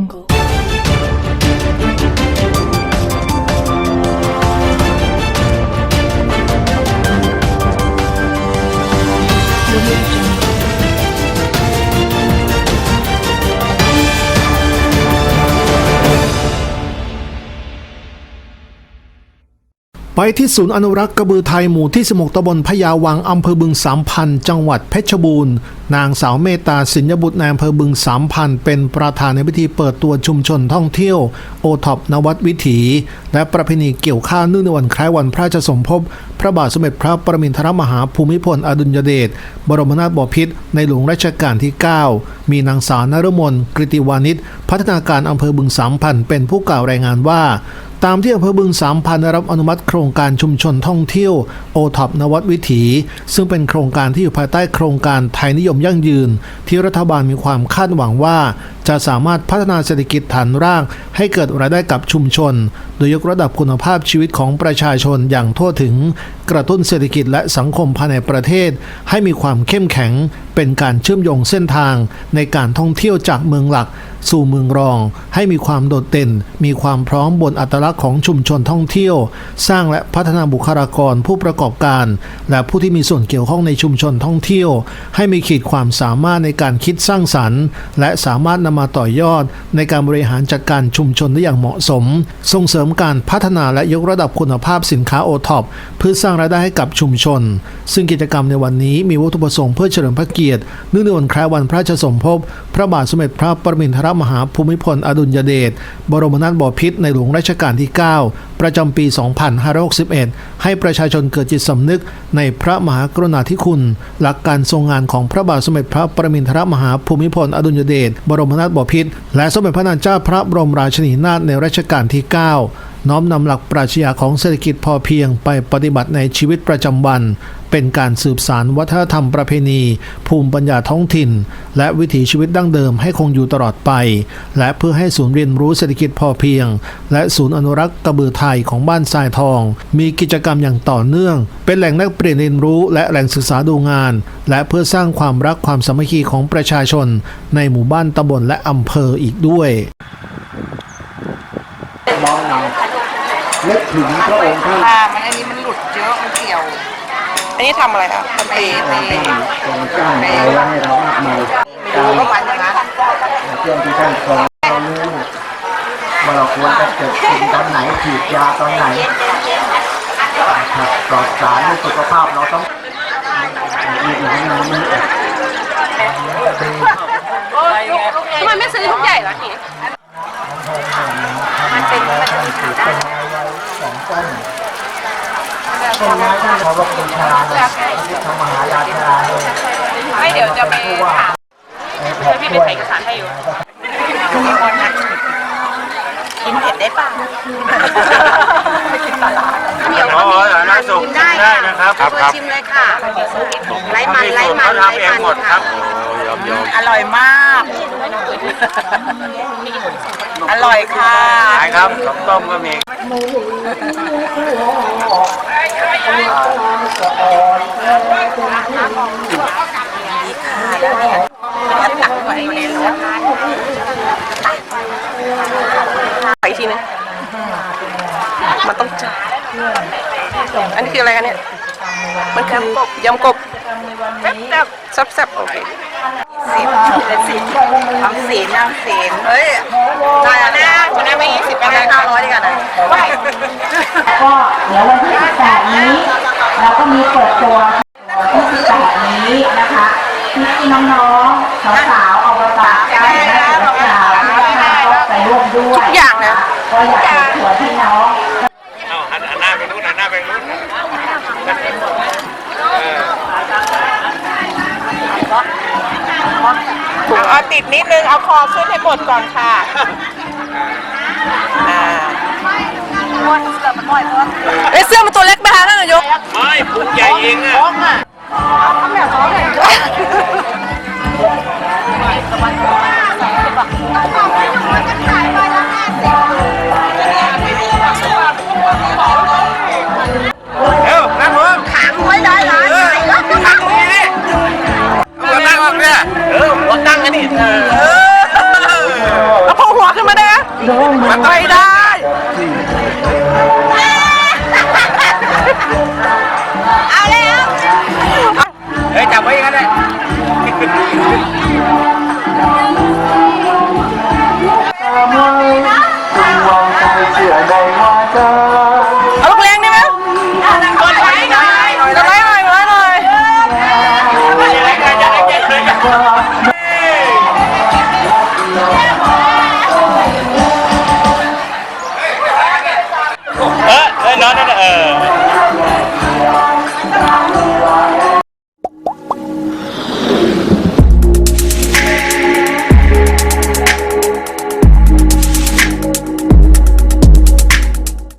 jungle. ไปที่ศูนย์อนุรักษ์กระบือไทยหมู่ที่ 16ตำบลพญาวังอำเภอบึงสามพันจังหวัดเพชรบูรณ์ นางสาวเมตตาสินยบุตรนายอำเภอบึงสามพันเป็นประธานในพิธีเปิดตัวชุมชนท่องเที่ยวโอท็อปนวัดวิถี และประเพณีเกี่ยวข้าวเนื่องในวันคล้ายวันพระราชสมภพ พระบาทสมเด็จพระปรมินทรมหาภูมิพลอดุลยเดชบรมนาถบพิตรในหลวงรัชกาลที่ 9 มีนางสาวนฤมลกริติวานิชพัฒนาการอำเภอบึงสามพันเป็นผู้กล่าวรายงานว่า ตามที่อำเภอบึงสามพันได้รับอนุมัติโครงการชุมชนท่องเที่ยวโอท็อปนวัดวิถี ซึ่งเป็นโครงการที่อยู่ภายใต้โครงการไทยนิยมยั่งยืน ที่รัฐบาลมีความคาดหวังว่า จะสามารถพัฒนาเศรษฐกิจฐานรากให้เกิดรายได้กับชุมชน โดยยกระดับคุณภาพชีวิตของประชาชนอย่างทั่วถึง กระตุ้นเศรษฐกิจและสังคมภายในประเทศ ให้มีความเข้มแข็ง เป็นการเชื่อมโยงเส้นทาง ในการท่องเที่ยวจากเมืองหลัก สู่เมืองรอง ให้มีความโดดเด่น มีความพร้อมบนอัตลักษณ์ของชุมชนท่องเที่ยว สร้างและพัฒนาบุคลากรผู้ประกอบการ และผู้ที่มีส่วนเกี่ยวข้องในชุมชนท่องเที่ยว ให้มีขีดความสามารถในการคิดสร้างสรรค์ และสามารถนำมาต่อยอด ในการบริหารจัดการชุมชนได้อย่างเหมาะสม ส่งเสริมการพัฒนาและยกระดับคุณภาพสินค้าโอท็อปเพื่อสร้างรายได้ให้กับชุมชน ซึ่งกิจกรรมในวันนี้มีวัตถุประสงค์เพื่อเฉลิมพระเกียรติเนื่องในวันคล้ายวันพระราชสมภพพระบาทสมเด็จพระปรมินทรมหาภูมิพลอดุลยเดชบรมนาถบพิตรในหลวงรัชกาลที่ 9 ประจำปี 2561 ให้ประชาชนเกิดจิตสำนึกในพระมหากรุณาธิคุณ หลักการทรงงานของพระบาทสมเด็จพระปรมินทรมหาภูมิพลอดุลยเดชบรมนาถบพิตรและสมเด็จพระนางเจ้าพระบรมราชินีนาถในรัชกาลที่ 9 น้อมนำหลักปรัชญาของเศรษฐกิจพอเพียงไปปฏิบัติในชีวิตประจำวัน เป็นการสืบสารวัฒนธรรมประเพณี ภูมิปัญญาท้องถิ่น และวิถีชีวิตดั้งเดิมให้คงอยู่ตลอดไป และเพื่อให้ศูนย์เรียนรู้เศรษฐกิจพอเพียง และศูนย์อนุรักษ์กระบือไทยของบ้านทรายทอง มีกิจกรรมอย่างต่อเนื่อง เป็นแหล่งแลกเปลี่ยนเรียนรู้และแหล่งศึกษาดูงาน และเพื่อสร้างความรักความสามัคคีของประชาชน ในหมู่บ้านตำบลและอำเภออีกด้วย มองนำนึกถึงพระองค์ท่านค่ะมันอันนี้มันหลุดเยอะมันเกี่ยว อันนี้ทำอะไรคะทำเตะเตะทรงจ้างไปไว้ให้เรามากมายดูก็มันอย่างนั้นเพื่อนที่ท่านทรงเรารู้ว่าเราควรจะเกิดกินตอนไหนฉีดยาตอนไหนครับปลอดสารในสุขภาพเราต้องอีกหน่อยนึงมันทำไมไม่ซื้อลูกใหญ่ล่ะที ต้นต้นไม้ท่านเขาว่าเป็นชาทำมหาราชาเลยไม่เดี๋ยวจะไปถามเพื่อพี่ไปถ่ายเอกสารให้อยู่กินเผ็ดได้ป่ะเดี๋ยวอ๋อสาธารณสุขได้ได้นะครับครับครับชิมเลยค่ะไร้มันไร้มันเขาทำเองหมดครับอร่อยมาก อร่อยค่ะขายครับข้าวต้มก็มีตักไว้ในรถไปทีนึงมันต้องจ่ายอันนี้คืออะไรกันเนี่ย มันคือยำกบแซ่บแซ่บแซ่บโอเคสีเป็นสีทำสีน้ำสีเฮ้ยได้แล้วนะคุณได้ไม่ยี่สิบเป็นห้าร้อยดีกันนะ ก็เดี๋ยววันที่18นี้ เราก็มีเปิดตัววันที่18นี้นะคะพี่ๆน้องๆสาวๆอบตใจและศิลปาทุกท่านก็ไปร่วมด้วยทุกอย่างนะก็อยากจะชวนพี่น้องเอาหันหันหน้าไปนู้นหันหน้าไปนู้นเออเอาติดนิดนึง เอาคอขึ้นให้หมดก่อนค่ะ เ